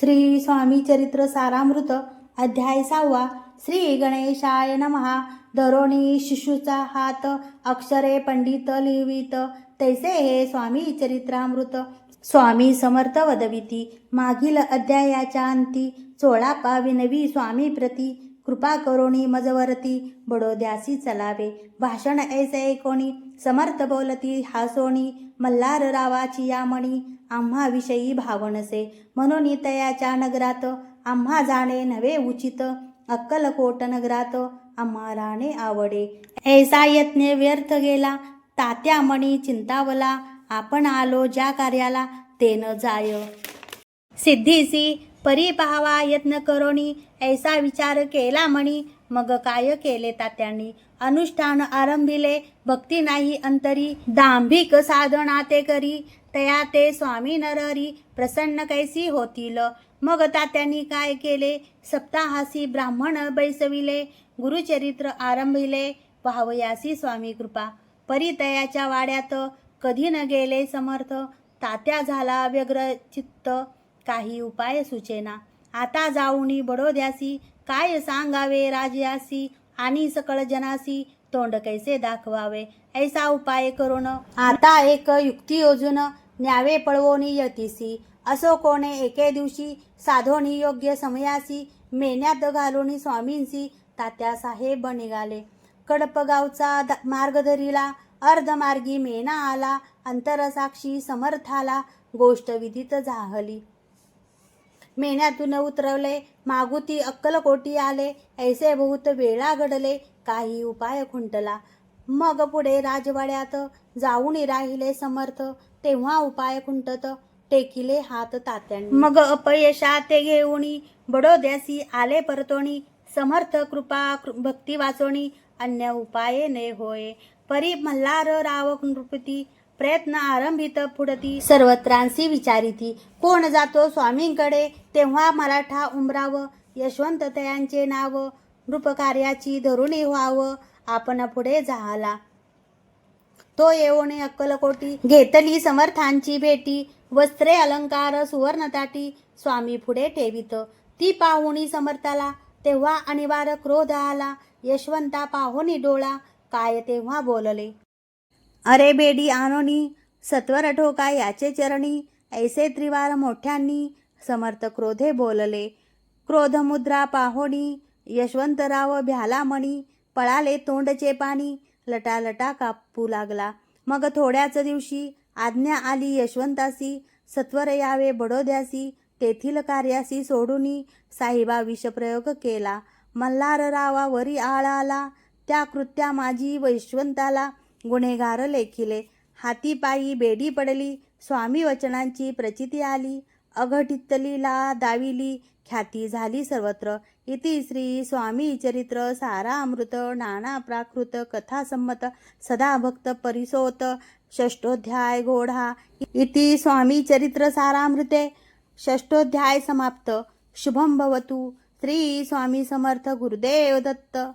श्री स्वामी चरित्र सारामृत अध्याय सहावा श्री गणेशाय नमहा दरोणी शिशूचा हात अक्षरे पंडित लिहित तैसे हे स्वामी चरित्रामृत. स्वामी समर्थ वदविती. मागील अध्यायाच्या अंती चोळापा विनवी स्वामी प्रती. कृपा करोणी मजवरती बडोद्यासी चलावे भाषण ऐसे कोणी समर्थ बोलती हासोणी मल्हार रावाची यामणी आम्हा विषयी भावनसे म्हणून तयाच्या नगरात आम्हा जाणे नव्हे उचित अक्कलकोट नगरात आम्हा राणे आवडे ऐसा यत्न व्यर्थ गेला तात्या मणी चिंतावला आपण आलो ज्या कार्याला ते न जाय सिद्धीसी परी पाहावा यत्न करोणी ऐसा विचार केला म्हणी. मग काय केले तात्यांनी? अनुष्ठान आरंभिले भक्ती नाही अंतरी. दांभिक साधना ते करी तया ते स्वामी नरहरी प्रसन्न कैसी होतील? मग तात्यांनी काय केले? सप्ताहासी ब्राह्मण बैसविले गुरुचरित्र आरंभिले. पाहवयासी स्वामी कृपा. परितयाच्या वाड्यात कधी न गेले समर्थ. तात्या झाला व्यग्र चित्त काही उपाय सुचेना. आता जाऊनी बडोद्यासी काय सांगावे राजयासी आणि सकळ जनासी तोंड कैसे दाखवावे? ऐसा उपाय करून. आता एक युक्ती योजून न्यावे पळवोनी यतीसी. असो कोणे एके दिवशी साधोनी योग्य समयासी मेन्यात घालून स्वामींसी तात्या साहेब निघाले. कडपगावचा द- मार्ग धरिला अर्धमार्गी मेना आला अंतरसाक्षी समर्थाला गोष्ट विधित झाहली मेण्यातून उतरवले. मागुती अक्कलकोटी आले. ऐसे बहुत वेळा घडले. काही उपाय खुंटला. मग पुढे राजवाड्यात जाऊन राहिले समर्थ. तेव्हा उपाय खुंटत. टेकिले हात तात्यांनी. मग अपयशा ते घेऊनी बडोद्यासी आले परतोणी. समर्थ कृपा कृ- भक्ती वाचोणी. अन्य उपाये ने होय. परी मल्हार राव नृपती प्रयत्न आरंभित फुडती सर्वत्रांसी विचारिती. कोण जातो स्वामींकडे? तेव्हा मराठा उमराव यशवंत तयांचे नाव. नृपकार्याची धरुणी व्हावं. आपण पुढे झाला तो येऊने अक्कलकोटी घेतली समर्थांची भेटी. वस्त्रे अलंकार सुवर्णताटी स्वामी पुढे ठेवित. ती पाहुणी समर्थाला. तेव्हा अनिवार्य क्रोध आला. यशवंता पाहुणी डोळा. काय तेव्हा बोलले? अरे बेडी आनोनी सत्वर ठोका याचे चरणी ऐसे त्रिवार मोठ्यांनी समर्थ क्रोधे बोलले. क्रोधमुद्रा पाहोणी यशवंतराव भ्याला मणी पळाले तोंडचे पाणी लटालटा कापू लागला. मग थोड्याच दिवशी आज्ञा आली यशवंतासी सत्वर यावे बडोद्यासी तेथील कार्यासी सोडूनी साहिबा विषप्रयोग केला. मल्हार रावावरी आळ आला त्या कृत्या माझी वैश्वंताला गुन्हेगार लेखिले. हातीपायी बेडी पडली स्वामी वचनांची प्रचिती आली. अघटितलीला दाविली ख्याती झाली सर्वत्र. इति श्री स्वामी चरित्र सारामृत नाना प्राकृत कथासंमत सदा भक्त परिसोत षष्टोध्याय गोढा. इति स्वामी चरित्र सारामृते षष्टोध्याय समाप्त. शुभम भवतु. श्री स्वामी समर्थ गुरुदेव दत्त.